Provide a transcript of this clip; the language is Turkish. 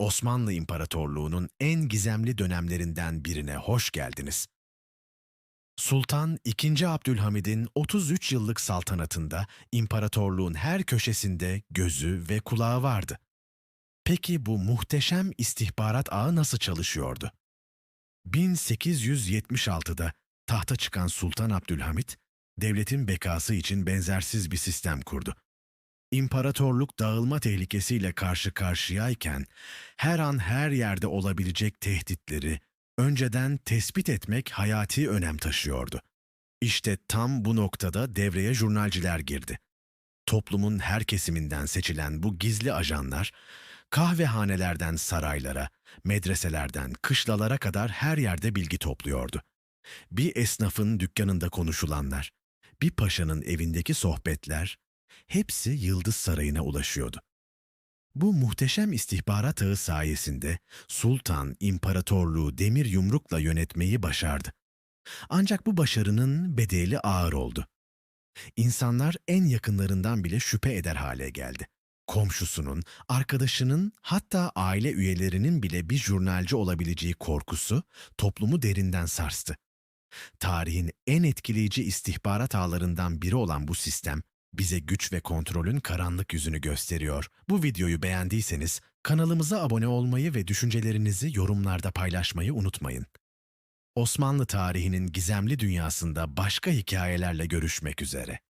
Osmanlı İmparatorluğu'nun en gizemli dönemlerinden birine hoş geldiniz. Sultan II. Abdülhamid'in 33 yıllık saltanatında imparatorluğun her köşesinde gözü ve kulağı vardı. Peki bu muhteşem istihbarat ağı nasıl çalışıyordu? 1876'da tahta çıkan Sultan Abdülhamit, devletin bekası için benzersiz bir sistem kurdu. İmparatorluk dağılma tehlikesiyle karşı karşıyayken her an her yerde olabilecek tehditleri önceden tespit etmek hayati önem taşıyordu. İşte tam bu noktada devreye jurnalciler girdi. Toplumun her kesiminden seçilen bu gizli ajanlar, kahvehanelerden saraylara, medreselerden kışlalara kadar her yerde bilgi topluyordu. Bir esnafın dükkanında konuşulanlar, bir paşanın evindeki sohbetler, hepsi Yıldız Sarayı'na ulaşıyordu. Bu muhteşem istihbarat ağı sayesinde sultan imparatorluğu demir yumrukla yönetmeyi başardı. Ancak bu başarının bedeli ağır oldu. İnsanlar en yakınlarından bile şüphe eder hale geldi. Komşusunun, arkadaşının hatta aile üyelerinin bile bir jurnalci olabileceği korkusu toplumu derinden sarstı. Tarihin en etkileyici istihbarat ağlarından biri olan bu sistem bize güç ve kontrolün karanlık yüzünü gösteriyor. Bu videoyu beğendiyseniz kanalımıza abone olmayı ve düşüncelerinizi yorumlarda paylaşmayı unutmayın. Osmanlı tarihinin gizemli dünyasında başka hikayelerle görüşmek üzere.